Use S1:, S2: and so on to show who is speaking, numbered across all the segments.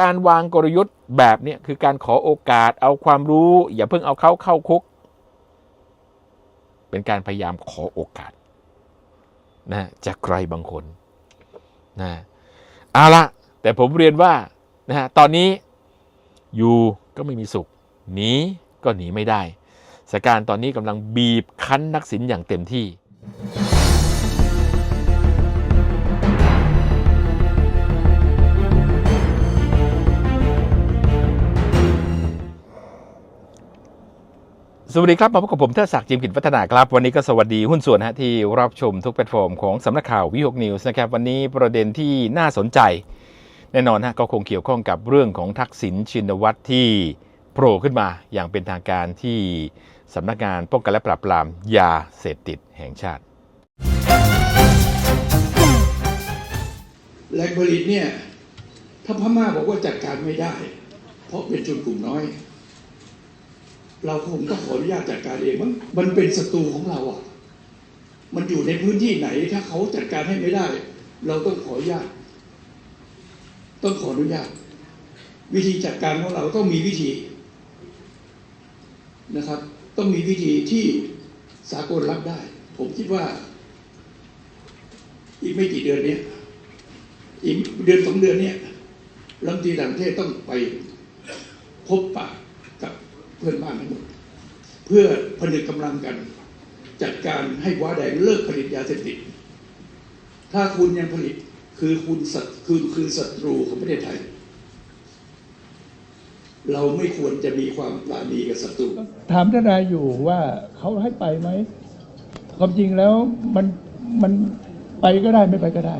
S1: การวางกลยุทธ์แบบนี้คือการขอโอกาสเอาความรู้ อย่าเพิ่งเอาเขาเข้าคุก เป็นการพยายามขอโอกาสนะจากใครบางคนนะเอาละแต่ผมเรียนว่านะฮะตอนนี้อยู่ก็ไม่มีสุขหนีก็หนีไม่ได้สถานการณ์ตอนนี้กำลังบีบคั้นนักสินอย่างเต็มที่ สวัสดีครับ มาพบกับผมเทิดศักดิ์จิมกิจวัฒนาครับ วันนี้ก็สวัสดีหุ้นส่วนนะฮะที่รับชมทุกแพลตฟอร์มของสำนักข่าววิหกนิวส์นะครับ วันนี้ประเด็นที่น่าสนใจ แน่นอนฮะก็คงเกี่ยวข้องกับเรื่องของทักษิณชินวัตรที่โผล่ขึ้นมาอย่างเป็นทางการที่สำนักงานป้องกันและปราบปรามยาเสพติดแห่งชาติ
S2: แหล่งผลิตเนี่ยถ้าพม่าบอกว่าจัดการไม่ได้ เพราะเป็นชนกลุ่มน้อย เราคงต้องขออนุญาตจัดการเองมันมันเป็นศัตรูของเราอะ มันอยู่ในพื้นที่ไหน ถ้าเขาจัดการให้ไม่ได้ เราต้องขออนุญาต ต้องขออนุญาต วิธีจัดการของเราต้องมีวิธีนะครับ ต้องมีวิธีที่สากลรับได้ ผมคิดว่า อีกไม่กี่เดือนเนี้ยอีกเดือนสองเดือนเนี่ยรัฐมนตรีต่างประเทศต้องไปพบปะ เพื่อนบ้านทั้งหมดเพื่อผนึกกำลังกัน จัดการให้ว้าแดงเลิกผลิตยาเสพติด ถ้าคุณยังผลิตคือคุณศัตคือคือศัตรูของประเทศไทย เราไม่ควรจะมีความปราณีกับศัตรู
S3: ถามทนายอยู่ว่าเขาให้ไปไหมความจริงแล้วมันมันไปก็ได้ไม่ไปก็ได้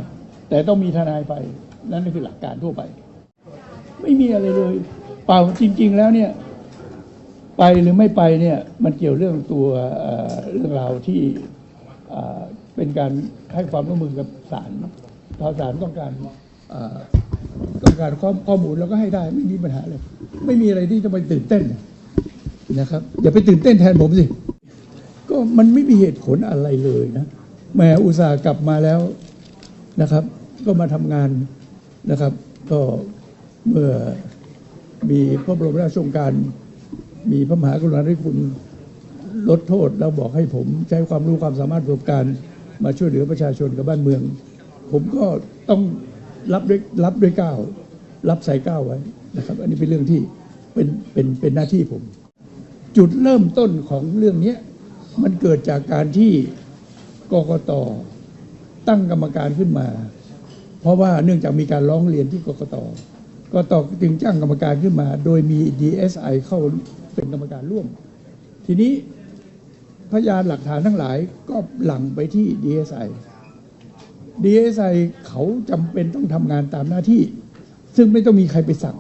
S3: แต่ต้องมีทนายไป นั่นคือหลักการทั่วไป ไม่มีอะไรเลย เปล่าจริง ๆ แล้วเนี่ย ไปหรือไม่ไปเนี่ยมันเกี่ยวเรื่องตัวเรื่องราวที่เป็นการให้ความร่วมมือกับศาลถ้าศาลต้องการต้องการข้อขอมูลแล้วก็ให้ได้ไม่มีปัญหาเลย ไม่มีอะไรที่จะไปตื่นเต้นนะครับอย่าไปตื่นเต้นแทนผมสิก็มันไม่มีเหตุผลอะไรเลยนะแหมอุตส่าห์กลับมาแล้วนะครับ ก็มาทำงานนะครับ ก็เมื่อมีพระบรมราชโองการ มีพระมหากรุณาธิคุณลดโทษแล้วบอกให้ผมใช้ความรู้ความสามารถประสบการณ์มาช่วยเหลือประชาชนกับบ้านเมือง ผมก็ต้องรับด้วยรับด้วยก้าวรับใส่ก้าวไว้นะครับ อันนี้เป็นเรื่องที่เป็นเป็นเป็นหน้าที่ผม จุดเริ่มต้นของเรื่องนี้มันเกิดจากการที่กกตตั้งกรรมการขึ้นมา เพราะว่าเนื่องจากมีการร้องเรียนที่กกตกกตจึงจ้างกรรมการขึ้นมา โดยมี DSI เข้า เป็นกรรมการร่วม ทีนี้พยานหลักฐานทั้งหลายก็หลั่งไปที่ DSI DSI เอสไอเขาจำเป็นต้องทำงานตามหน้าที่ ซึ่งไม่ต้องมีใครไปสั่ง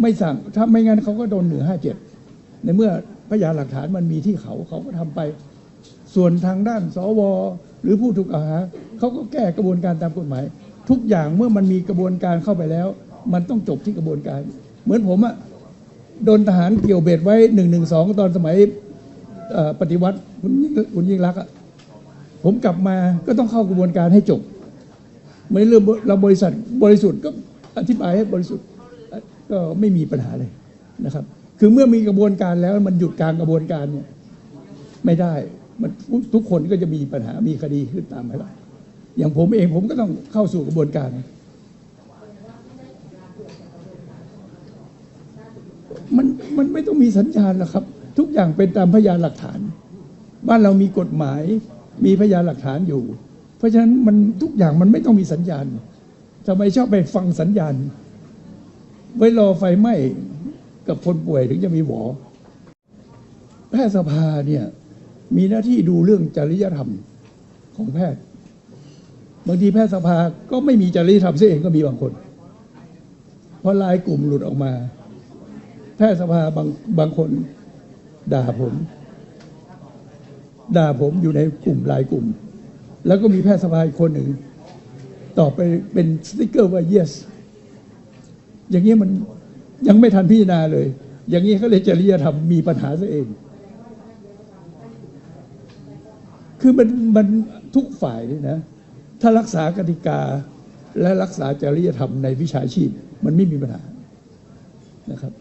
S3: ไม่สั่งถ้าไม่งั้นเขาก็โดนเหนือห้าเจ็ดในเมื่อพยานหลักฐานมันมีที่เขาเขาก็ทำไป ส่วนทางด้านสวหรือผู้ถูกกล่าหาเขาก็แก้กระบวนการตามกฎหมาย ทุกอย่างเมื่อมันมีกระบวนการเข้าไปแล้ว มันต้องจบที่กระบวนการ เหมือนผมอะ โดนทหารเกี่ยวเบ็ดไว้หนึ่งหนึ่งสองตอนสมัยปฏิวัติคุณยิ่งคุณยิ่งรักษณ์อะผมกลับมาก็ต้องเข้ากระบวนการให้จบไม่เรื่องเราบริษัทบริสุทธิ์ก็อธิบายให้บริสุทธิ์ก็ไม่มีปัญหาเลยนะครับ คือเมื่อมีกระบวนการแล้วมันหยุดกางกระบวนการเนี่ยไม่ได้มันทุกคนก็จะมีปัญหามีคดีขึ้นตามมาแล้อย่างผมเองผมก็ต้องเข้าสู่กระบวนการ มัน มันไม่ต้องมีสัญญาณหรอกครับ ทุกอย่างเป็นตามพยานหลักฐาน บ้านเรามีกฎหมายมีพยานหลักฐานอยู่ เพราะฉะนั้นมันทุกอย่างมันไม่ต้องมีสัญญาณทำไมชอบไปฟังสัญญาณ ไว้รอไฟไหม้กับคนป่วยถึงจะมีหวอแพทยสภาเนี่ยมีหน้าที่ดูเรื่องจริยธรรมของแพทย์ บางทีแพทยสภาก็ไม่มีจริยธรรมเสียเองก็มีบางคน เพราะลายกลุ่มหลุดออกมา พทยสภาบางบางคนด่าผม ด่าผมอยู่ในกลุ่มลายกลุ่ม แล้วก็มีแพทยสภาอีกคนหนึ่งตอบไปเป็นสติ๊กเกอร์ว่า yes อย่างนี้มันยังไม่ทันพิจารณาเลย อย่างนี้เขาเลยจริยธรรมมีปัญหาซะเอง คือมันมันทุกฝ่ายเลยนะ ถ้ารักษากติกาและรักษาจริยธรรมในวิชาชีพ มันไม่มีปัญหานะครับ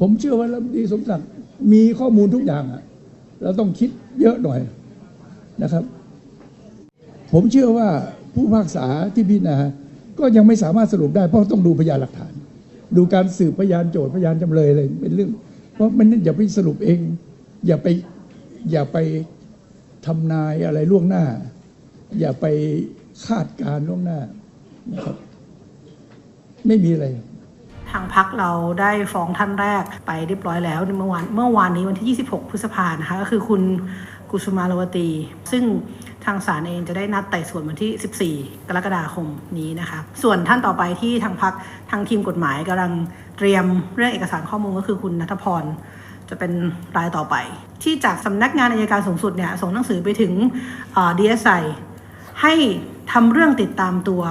S3: ผมเชื่อว่ารัฐมนตรีสมศักดิ์มีข้อมูลทุกอย่างอะเราต้องคิดเยอะหน่อยนะครับ ผมเชื่อว่าผู้พิพากษาที่พิจารณาก็ยังไม่สามารถสรุปได้ เพราะต้องดูพยานหลักฐาน ดูการสืบพยานโจทย์พยานจำเลยอะไรเป็นเรื่อง เพราะมันอย่าไปสรุปเอง อย่าไปอย่าไปทำนายอะไรล่วงหน้า อย่าไปคาดการณ์ล่วงหน้านะครับ ไม่มีอะไร
S4: ทางพักเราได้ฟ้องท่านแรกไปเรียบร้อยแล้วเมื่อวานเมื่อวานนี้วันที่ 26 พฤษภานะคะก็คือคุณกุสุมาลวตี ซึ่งทางศาลเองจะได้นัดไต่สวนวันที่ 14 กรกฎาคมนี้นะคะ ส่วนท่านต่อไปที่ทางพักทางทีมกฎหมายกำลังเตรียมเรื่องเอกสารข้อมูลก็คือคุณนัทพรจะเป็นรายต่อไป ที่จากสำนักงานอายการสูงสุดเนี่ยส่งหนังสือไปถึงดีเอสไอให้ทำเรื่องติดตามตัว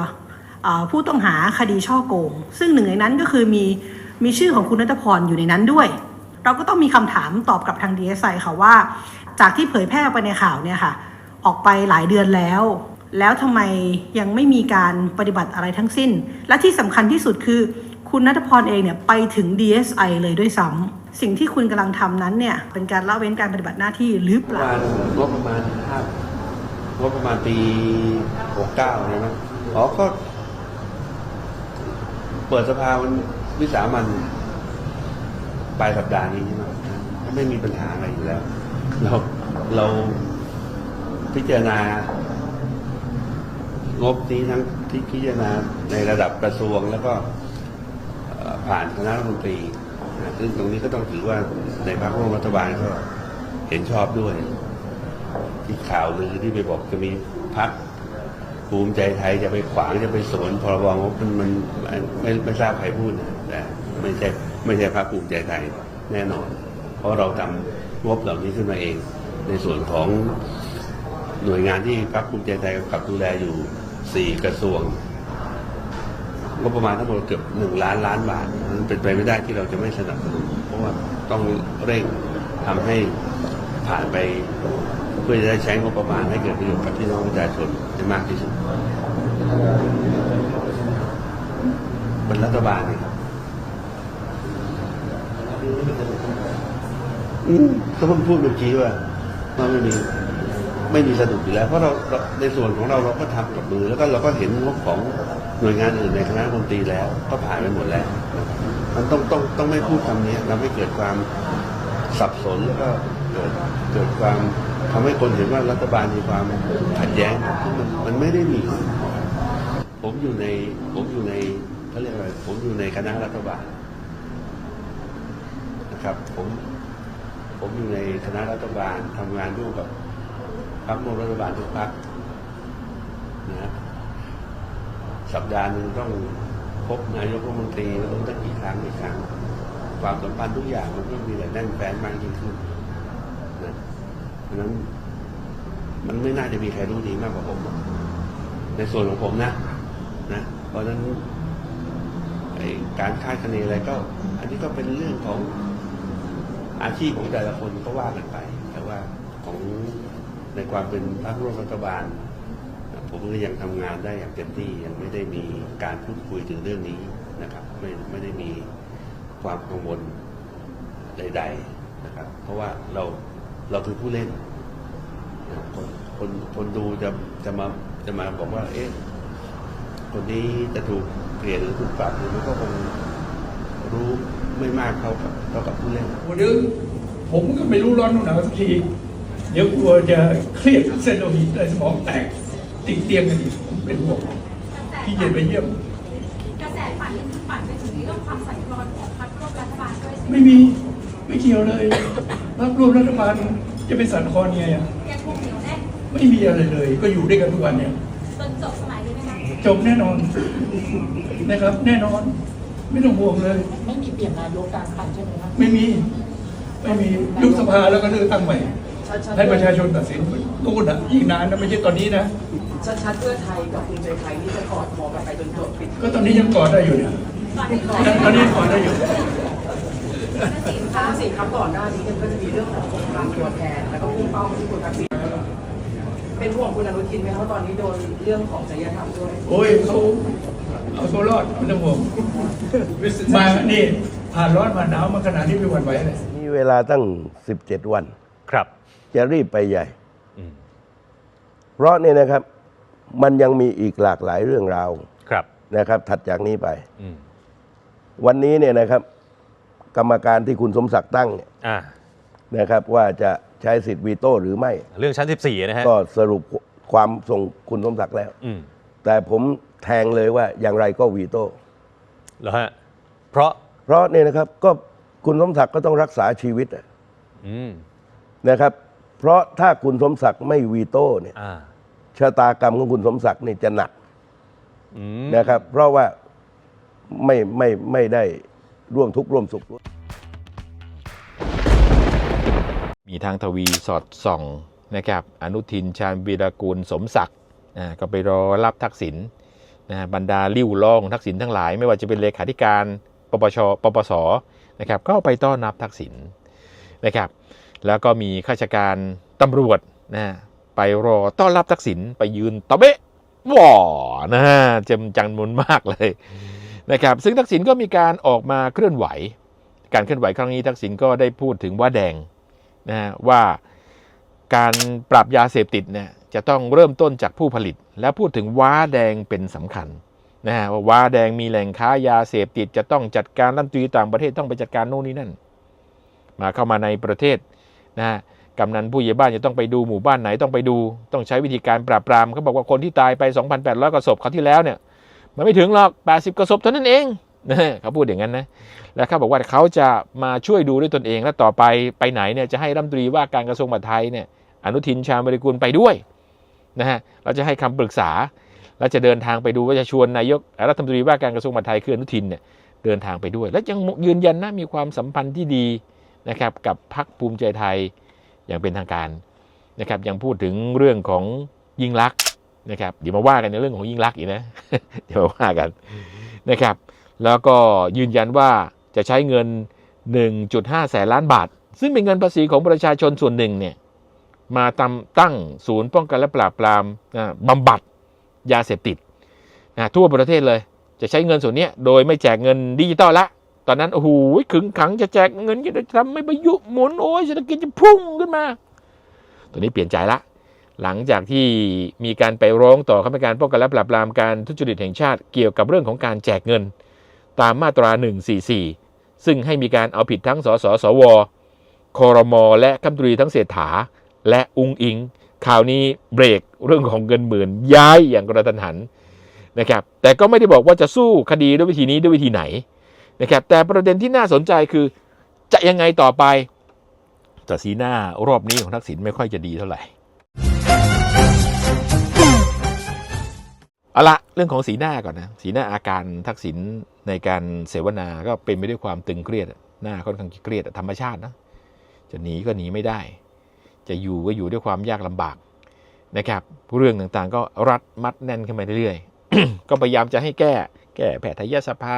S4: ผู้ต้องหาคดีช่อโกง ซึ่งหนึ่งในนั้นก็คือมีมีชื่อของคุณนัทพรอยู่ในนั้นด้วย เราก็ต้องมีคำถามตอบกับทาง DSI ค่ะว่า จากที่เผยแพร่ไปในข่าวเนี่ยค่ะ ออกไปหลายเดือนแล้ว แล้วทำไมยังไม่มีการปฏิบัติอะไรทั้งสิ้น และที่สำคัญที่สุดคือ คุณนัทพรเองเนี่ยไปถึง DSI เลยด้วยซ้ำสิ่งที่คุณกำลังทำนั้นเนี่ยเป็นการละเว้นการปฏิบัติหน้าที่หรือเป
S5: ประ
S4: ล่า
S5: มาณประมาณห้างบประมาณปีหกเก้าใช่ไหมอ๋อก็ ปิดสภาวันวิสามันปลายสัปดาห์นี้ใช่ไหมก็ไม่มีปัญหาอะไรอยู่แล้ว เราเราพิจารณางบนี้ทั้งที่พิจารณาในระดับกระทรวงแล้วก็เอ่อผ่านคณะรัฐมนตรีนะซึ่งตรงนี้ก็ต้องถือว่าในพรรคร่วมรัฐบาลก็เห็นชอบด้วย ที่ข่าวลือที่ไปบอกจะมีพัก ภูมิใจไทยจะไปขวางจะไปสวนพรบงบมันมันมันไม่ไม่ทราบใครพูดนะแต่ไม่ใช่ไม่ใช่พักภูมิใจไทยแน่นอน เพราะเราทำงบเหล่านี้ขึ้นมาเอง ในส่วนของหน่วยงานที่พักภูมิใจไทยกับดูแลอยู่สี่กระทรวงงบประมาณทั้งหมดเกือบหนึ่งล้านล้านบาทมันเป็นไปไม่ได้ที่เราจะไม่สนับสนุนเพราะว่าต้องเร่งทำให้ผ่านไป เพื่อจะได้ใช้งบประมาณให้เกิดประโยชน์กับพี่น้องประชาชนให้มากที่สุดเป็นรัฐบาลนี่ครับก็เพิ่งพูดเมื่อกี้ว่าว่าไม่มีไม่มีสะดุดอยู่แล้ว เพราะเราเราในส่วนของเราเราก็ทำกับมือ แล้วก็เราก็เห็นงบของหน่วยงานอื่นในคณะมนตรีแล้ว ก็ผ่านไปหมดแล้วมันต้องต้องต้องไม่พูดคำนี้เราไม่เกิดความสับสนแล้วก็ เกิดเกิดความทำให้คนเห็นว่ารัฐบาลมีความขัดแย้งซึ่งมันมันไม่ได้มี ผมอยู่ในผมอยู่ในเขาเรียกอะไรผมอยู่ในคณะรัฐบาลนะครับ ผมผมอยู่ในคณะรัฐบาลทำงานร่วมกับพรรคมรัฐบาลทุกพรรคนะสัปดาห์หนึ่งต้องพบนายกรัฐมนตรีแล้วต้องตั้งกี่ครั้งกี่ครั้ง ความสัมพันธ์ทุกอย่างมันก็มีแต่แน่นแฟ้นมากยิ่งขึ้น ราะนั้น มันไม่น่าจะมีใครรู้ดีมากกว่าผม ในส่วนของผมนะ นะ เพราะฉะนั้นการคาดคะเนอะไรก็ อันนี้ก็เป็นเรื่องของอาชีพของแต่ละคนก็ว่ากันไป แต่ว่าของในความเป็นพรรคร่วมรัฐบาล ผมก็ยังทำงานได้อย่างเต็มที่ยังไม่ได้มีการพูดคุยถึงเรื่องนี้นะครับ ไม่ไม่ได้มีความกังวลใด ๆ นะครับ เพราะว่าเรา เราคือผู้เล่น คนคนคนดูจะจะมาจะมาบอกว่า เอ๊ะ คนนี้จะถูกเปลี่ยนหรือถูกปรับหรือมันก็คงรู้ไม่มากเท่ากับเท่ากับผู้เล่น
S3: วันนี้ผมก็ไม่รู้ร้อนหนาวสักที เดี๋ยวกลัวจะเครียดเส้นโลหิตในสมองแตกติดเตียงกันอีกผมเป็นห่วงที่เย็นไปเยี่ยม
S6: กระแสปั่นนี่คือปั่นไปถึงเรื่องความสั่นคลอนของพรรคร่วมรัฐบาลด้วยใช่ไหม
S3: ไม่มีไม่เกี่ยวเลย รับรวมรัฐบาลจะเป็นสันคอนไงอะ
S6: ยังคงเหนียวแน่น
S3: ไม่มีอะไรเลย ก็อยู่ด้วยกันทุกวันเนี่ย
S6: จนจบสมัยนี้ไหมคะ
S3: จบแน่นอนนะครับ แน่นอน ไม่ต้องห่วงเลย
S7: ไม่มีเปลี่ยนนายกกลารคันใช่ไหมครับ
S3: ไม่มีไม่มียุบสภาแล้วก็เลือกตั้งใหม่
S7: ชัดชัด
S3: ให้ประชาชนตัดสินนู่นอะอีกนานนะไม่ใช่ตอนนี้นะ
S7: ชัดชัดเพื่อไทยกับภูมิใจไทยที่จะกอดคอกันไปจนจบปิด
S3: ก็ตอนนี้ยังกอดได้อยู่เนี่ย
S6: ก่อนที่ก่อน
S3: ตอนนี้กอดได้อยู่
S7: ถ้าสิครับก่อนหน้านี้เนี่ยก็จะมีเรื่องของสงครามตัวแทน แล้วก็พุ่งเป้าไปที่คุณทักษิณเป็นห่วงคุณอนุทินไหมเพราะตอนนี้โดนเรื่องของจริยธรรมด้วย
S3: โอ้ยเขาเอาตัวรอดไม่ต้องห่วงมานี่ผ่านร้อนผ่านหนาวมาขนาดนี้ไม่หวั่นไหวเลย
S8: มีเวลาตั้ง 17 วัน
S1: ครับ
S8: จะรีบไปใหญ่
S1: อืม
S8: เพราะเนี่ยนะครับ มันยังมีอีกหลากหลายเรื่องราว
S1: ครับ
S8: นะครับ ถัดจากนี้ไป
S1: อืม
S8: วันนี้เนี่ยนะครับ กรรมการที่คุณสมศักดิ์ตั้งเนี่ย
S1: อ่า
S8: นะครับว่าจะใช้สิทธิ์วีโต้หรือไม่
S1: เรื่องชั้น 14 นะฮะ
S8: ก็สรุปความส่งคุณสมศักดิ์แล้ว
S1: อืม
S8: แต่ผมแทงเลยว่าอย่างไรก็วีโต้
S1: เหรอฮะ เพราะ
S8: เพราะเนี่ยนะครับก็คุณสมศักดิ์ก็ต้องรักษาชีวิตอะ
S1: อืม
S8: นะครับ เพราะถ้าคุณสมศักดิ์ไม่วีโต้เนี่ย
S1: อ่า
S8: ชะตากรรมของคุณสมศักดิ์นี่จะหนัก
S1: อืม
S8: นะครับ เพราะว่าไม่ไม่ไม่ได้ ร่วมทุกข์ร่วมสุข
S1: มีทางทวีสอดส่องนะครับ อนุทินชาญวีรกูลสมศักดิ์อ่าก็ไปรอรับทักษิณนะฮะบรรดาลิ้วล่องทักษิณทั้งหลาย ไม่ว่าจะเป็นเลขาธิการปปชปปสนะครับก็ไปต้อนรับทักษิณนะครับ แล้วก็มีข้าราชการตำรวจนะไปรอต้อนรับทักษิณไปยืนตะเบะว่อนะฮะจมจังมุนมากเลย นะครับซึ่งทักษิณก็มีการออกมาเคลื่อนไหว การเคลื่อนไหวครั้งนี้ทักษิณก็ได้พูดถึงว่าแดงนะว่าการปรับยาเสพติดเนี่ยจะต้องเริ่มต้นจากผู้ผลิต และพูดถึงว้าแดงเป็นสำคัญนะฮะว่าว้าแดงมีแหล่งค้ายาเสพติด จะต้องจัดการรัฐมนตรีต่างประเทศต้องไปจัดการโน่นนี่นั่น มาเข้ามาในประเทศนะฮะกำนันผู้ใหญ่บ้านจะต้องไปดูหมู่บ้านไหนต้องไปดู ต้องใช้วิธีการปราบปรามเขาบอกว่าคนที่ตายไป 2,800กว่าศพเขาที่แล้วเนี่ย มันไม่ถึงหรอก 80 กว่าศพเท่านั้นเองเขาพูดอย่างนั้นนะ แล้วเขาบอกว่าเขาจะมาช่วยดูด้วยตนเอง และต่อไปไปไหนเนี่ยจะให้รัฐมนตรีว่าการกระทรวงมหาดไทยเนี่ยอนุทินชาญบริกูลไปด้วยนะฮะเราจะให้คำปรึกษาแล้วจะเดินทางไปดูว่าจะชวนนายกรัฐมนตรีว่าการกระทรวงมหาดไทยคืออนุทินเนี่ยเดินทางไปด้วย และยังยืนยันนะมีความสัมพันธ์ที่ดีนะครับกับพรรคภูมิใจไทยอย่างเป็นทางการนะครับยังพูดถึงเรื่องของยิ่งลักษณ์ นะครับเดี๋ยวมาว่ากันในเรื่องของยิ่งลักษณ์อีกนะเดี๋ยวมาว่ากันนะครับ แล้วก็ยืนยันว่าจะใช้เงิน 1.5 แสนล้านบาท ซึ่งเป็นเงินภาษีของประชาชนส่วนหนึ่งเนี่ยมาตำตั้งศูนย์ป้องกันและปราบปรามนะบำบัดยาเสพติดนะทั่วประเทศเลย จะใช้เงินส่วนเนี้ยโดยไม่แจกเงินดิจิตอลละ ตอนนั้นโอ้โหขึงขังจะแจกเงินจะทำไม่ประยุกต์หมุนโอ้ยเศรษฐกิจจะพุ่งขึ้นมา ตอนนี้เปลี่ยนใจละ หลังจากที่มีการไปร้องต่อคณะกรรมการป้องกันและปราบปรามการทุจริตแห่งชาติเกี่ยวกับเรื่องของการแจกเงิน ตามมาตรา 144 ซึ่งให้มีการเอาผิดทั้งสสสวคอรมอและคัมตรีทั้งเศรษฐา และอุงอิงข่าวนี้เบรกเรื่องของเงินหมื่นย้ายอย่างกระทันหันนะครับแต่ก็ไม่ได้บอกว่าจะสู้คดีด้วยวิธีนี้ด้วยวิธีไหนนะครับแต่ประเด็นที่น่าสนใจคือจะยังไงต่อไปแต่สีหน้ารอบนี้ของทักษิณไม่ค่อยจะดีเท่าไหร่ เอาละเรื่องของสีหน้าก่อนนะสีหน้าอาการทักษิณในการเสวนาก็เป็นไปด้วยความตึงเครียดหน้าค่อนข้างเครียดธรรมชาตินะจะหนีก็หนีไม่ได้ จะอยู่ก็อยู่ด้วยความยากลำบากนะครับ เรื่องต่างๆก็รัดมัดแน่นขึ้นมาเรื่อยๆก็พยายามจะให้แก้ แก้แพทยสภา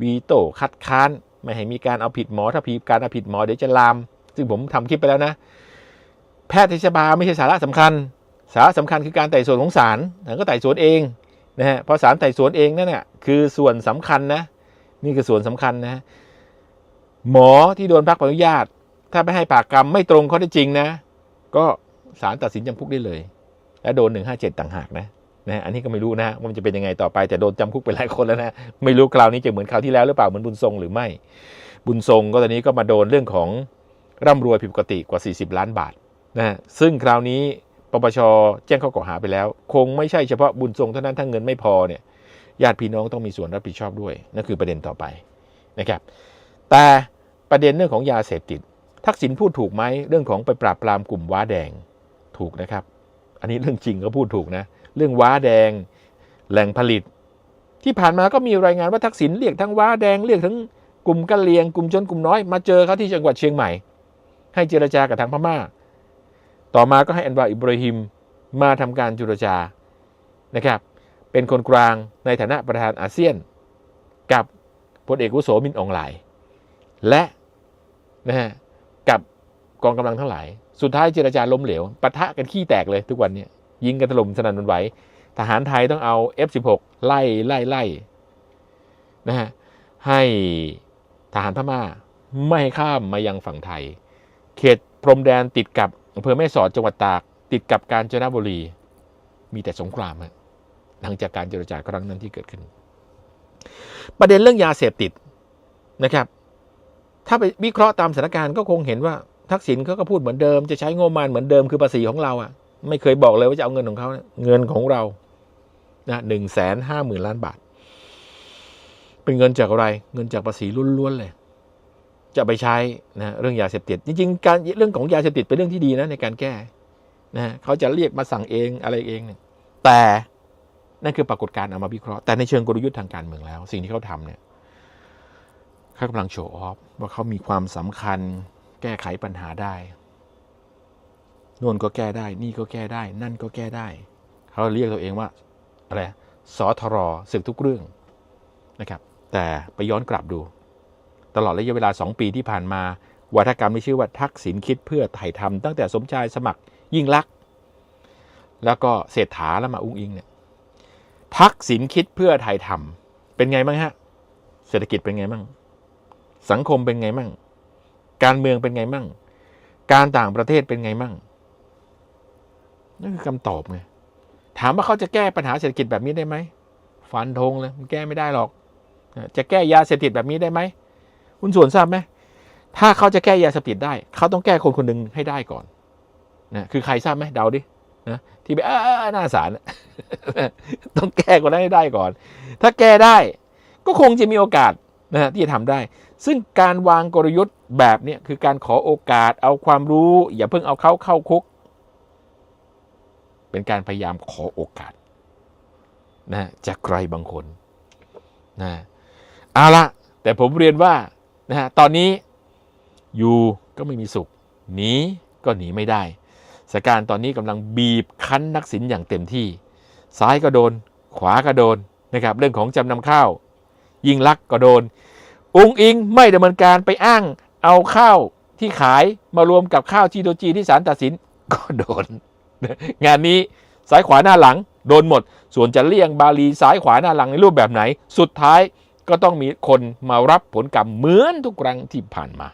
S1: วีโต้คัดค้าน ไม่ให้มีการเอาผิดหมอถ้าผิดการเอาผิดหมอเดี๋ยวจะลาม ซึ่งผมทำคลิปไปแล้วนะ แพทยสภาไม่ใช่สาระสำคัญ สาระสำคัญคือการไต่สวนของศาลศาลก็ไต่สวนเอง นะฮะเพราะศาลไต่สวนเองนั่นน่ะคือส่วนสำคัญนะ นี่คือส่วนสำคัญนะ หมอที่โดนพักอนุญาต ถ้าไม่ให้ปากกรรมไม่ตรงข้อเท็จจริงนะ ก็ศาลตัดสินจำคุกได้เลย และโดน 157 ต่างหากนะนะอันนี้ก็ไม่รู้นะว่ามันจะเป็นยังไงต่อไปแต่โดนจำคุกไปหลายคนแล้วนะไม่รู้คราวนี้จะเหมือนคราวที่แล้วหรือเปล่าเหมือนบุญทรงหรือไม่ บุญทรงก็ตอนนี้ก็มาโดนเรื่องของร่ำรวยผิดปกติกว่า 40 ล้านบาทนะซึ่งคราวนี้ ปปชแจ้งข้อกล่าวหาไปแล้ว คงไม่ใช่เฉพาะบุญทรงเท่านั้นถ้าเงินไม่พอเนี่ยญาติพี่น้องต้องมีส่วนรับผิดชอบด้วยนั่นคือประเด็นต่อไปนะครับแต่ประเด็นเรื่องของยาเสพติด ทักษิณพูดถูกไหมเรื่องของไปปราบปรามกลุ่มว้าแดงถูกนะครับ อันนี้เรื่องจริงก็พูดถูกนะ เรื่องว้าแดงแหล่งผลิต ที่ผ่านมาก็มีรายงานว่าทักษิณเรียกทั้งว้าแดงเรียกทั้งกลุ่มกะเหรียงกลุ่มชนกลุ่มน้อยมาเจอเขาที่จังหวัดเชียงใหม่ ให้เจรจากับทางพม่า ต่อมาก็ให้อันวาอิบราฮิมมาทำการเจรจานะครับ เป็นคนกลางในฐานะประธานอาเซียน กับพลเอกวุโสมินอองหลาย และนะฮะกับกองกำลังทั้งหลาย สุดท้ายเจรจาล้มเหลวปะทะกันขี้แตกเลยทุกวันนี้ยิงกันถล่มสนั่นวันไหวทหารไทยต้องเอา F16 ไล่ไล่ไล่นะฮะให้ทหารพม่าไม่ข้ามมายังฝั่งไทย เขตพรมแดนติดกับ อำเภอแม่สอดจังหวัดตาก ติดกับกาญจนบุรี มีแต่สงครามฮะหลังจากการเจรจาครั้งนั้นที่เกิดขึ้น ประเด็นเรื่องยาเสพติดนะครับ ถ้าไปวิเคราะห์ตามสถานการณ์ก็คงเห็นว่าทักษิณเขาก็พูดเหมือนเดิม จะใช้งบประมาณเหมือนเดิมคือภาษีของเราอะ่ะ ไม่เคยบอกเลยว่าจะเอาเงินของเขาเงินของเรานะหนึ่งแสนห้าหมื่นล้านบาท เป็นเงินจากอะไร เงินจากภาษีล้วนๆเลย จะไปใช้นะเรื่องยาเสพติด จริงๆการเรื่องของยาเสพติดเป็นเรื่องที่ดีนะในการแก้นะเขาจะเรียกมาสั่งเองอะไรเองเนี่ยแต่นั่นคือปรากฏการณ์เอามาวิเคราะห์แต่ในเชิงกลยุทธ์ทางการเมืองแล้ว สิ่งที่เขาทำเนี่ยเขากำลังโชว์ออฟว่าเขามีความสำคัญแก้ไขปัญหาได้น่นก็แก้ได้ นี่ก็แก้ได้ นั่นก็แก้ได้ เขาเรียกตัวเองว่าอะไรสอทรศึกทุกเรื่องนะครับ แต่ไปย้อนกลับดู ตลอดระยะเวลา 2 ปีที่ผ่านมา วัฒกรรมที่ชื่อว่าทักษิณคิดเพื่อไถ่ทำตั้งแต่สมชายสมัครยิ่งลักษณ์แล้วก็เศรษฐาแล้วมาอุ้งอิงเนี่ยทักษิณคิดเพื่อไถ่ทำเป็นไงบ้างฮะ เศรษฐกิจเป็นไงบ้าง สังคมเป็นไงบ้าง การเมืองเป็นไงบ้าง การต่างประเทศเป็นไงบ้างนั่นคือคำตอบไงถามว่าเขาจะแก้ปัญหาเศรษฐกิจแบบนี้ได้ไหมฟันธงเลยมันแก้ไม่ได้หรอก จะแก้ยาเสพติดแบบนี้ได้ไหม คุณส่วนทราบไหมถ้าเขาจะแก้ยาเสพติดได้ เขาต้องแก้คนคนหนึ่งให้ได้ก่อนนะคือใครทราบไหมเดาดินะที่ไปเออหน้าศาลต้องแก้คนนั้นให้ได้ก่อน ถ้าแก้ได้ก็คงจะมีโอกาสนะฮะที่จะทำได้ ซึ่งการวางกลยุทธ์แบบเนี้ยคือการขอโอกาสเอาความรู้ อย่าเพิ่งเอาเขาเข้าคุก เป็นการพยายามขอโอกาสนะจากใครบางคนนะเอาละแต่ผมเรียนว่า นะฮะตอนนี้อยู่ก็ไม่มีสุขหนีก็หนีไม่ได้สถานการณ์ตอนนี้กำลังบีบคั้นนักสินอย่างเต็มที่ ซ้ายก็โดน ขวาก็โดนนะครับเรื่องของจำนำข้าว ยิงลักก็โดน อุงอิงไม่ดำเนินการไปอ้างเอาข้าวที่ขายมารวมกับข้าวจีโดจีที่ศาลตัดสินก็โดน งานนี้ซ้ายขวาหน้าหลัง โดนหมด ส่วนจะเลี่ยงบาลีซ้ายขวาหน้าหลังในรูปแบบไหน สุดท้าย ก็ต้องมีคนมารับผลกรรมเหมือนทุกครั้งที่ผ่านมา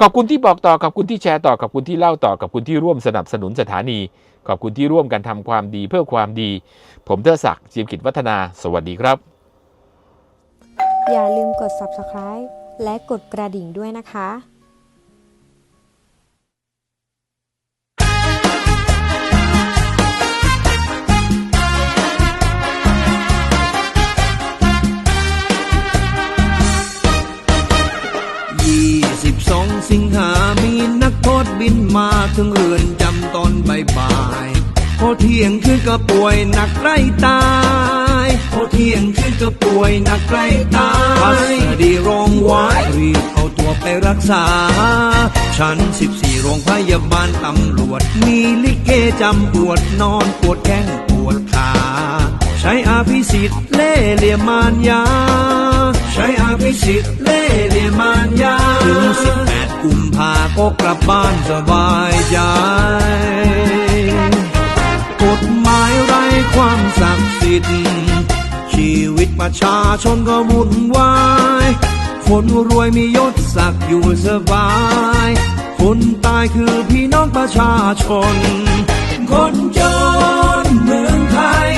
S1: ขอบคุณที่บอกต่อขอบคุณที่แชร์ต่อขอบคุณที่เล่าต่อขอบคุณที่ร่วมสนับสนุนสถานี ขอบคุณที่ร่วมกันทำความดีเพื่อความดี ผมเทอศักดิ์จีมกิจวัฒนา สวัสดีครับ
S9: อย่าลืมกด subscribe และกดกระดิ่งด้วยนะคะ
S10: ก็ป่วยหนักใกล้ตายพอเที่ยงคืนก็ป่วยหนักใกล้ตายพัสดีร้องไว้รีบเอาตัวไปรักษา ชั้น14โรงพยาบาลตำรวจ มีลิเกจำปวดนอนปวดแข้งปวดขาใช้อาภิสิทธิ์เล่เหลี่ยมมารยา ใช้อาภิสิทธิ์เล่เหลี่ยมมารยา ถึง18กุมภาก็กลับบ้านสบายใจ ความศักดิ์สิทธิ์ชีวิตประชาชนก็วุ่นวายคนรวยมียศศักดิ์อยู่สบาย คนตายคือพี่น้องประชาชน คนจนเมืองไทย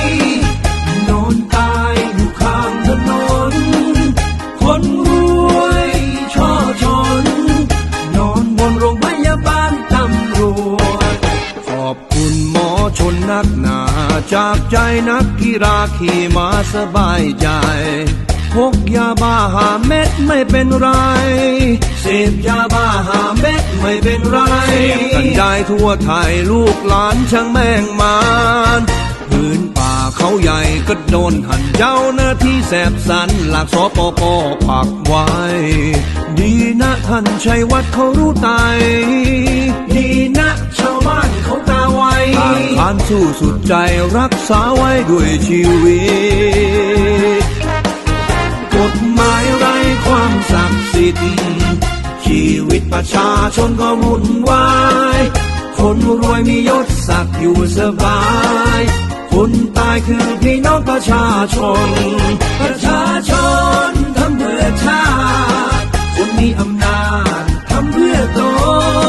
S10: จากใจนักกีฬาขี่มาสบายใจพกยาบ้าหาเม็ดไม่เป็นไร เสพยาบ้าหาเม็ดไม่เป็นไรเสพกันได้ทั่วไทยลูกหลานช่างแม่งมานพื้นป่า เขาใหญ่ก็โดนหันเจ้าหน้าที่แสบสันหลักสปปปักไว้ ดีนะท่านชัยวัดเขารู้ไตดีนะชาวบ้านเขาตาไวผ่านสู้สุดใจรักษาไว้ด้วยชีวิต กฎหมายไร้ความศักดิ์สิทธิ์ชีวิตประชาชนก็วุ่นวาย คนรวยมียศศักดิ์อยู่สบายคนตายคือพี่น้องประชาชน ประชาชนทำเพื่อชาติคนมีอำนาจทำเพื่อตน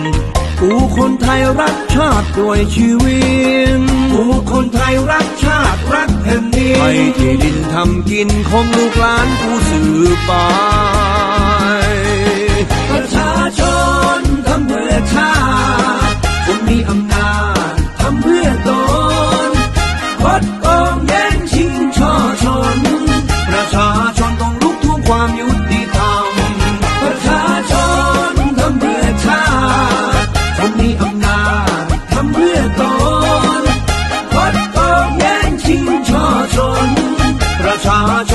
S10: ผู้คนไทยรักชาติด้วยชีวิตผู้คนไทยรักชาติรักแผ่นดินให้ที่ดินทำกินของลูกหลานผู้สืบไปประชาชนทำเพื่อชาติคนมีอำนาจทำเพื่อตนคดโกงแย่งชิงช่อชน ประชาชนต้องลุกทุ่งความยุติ น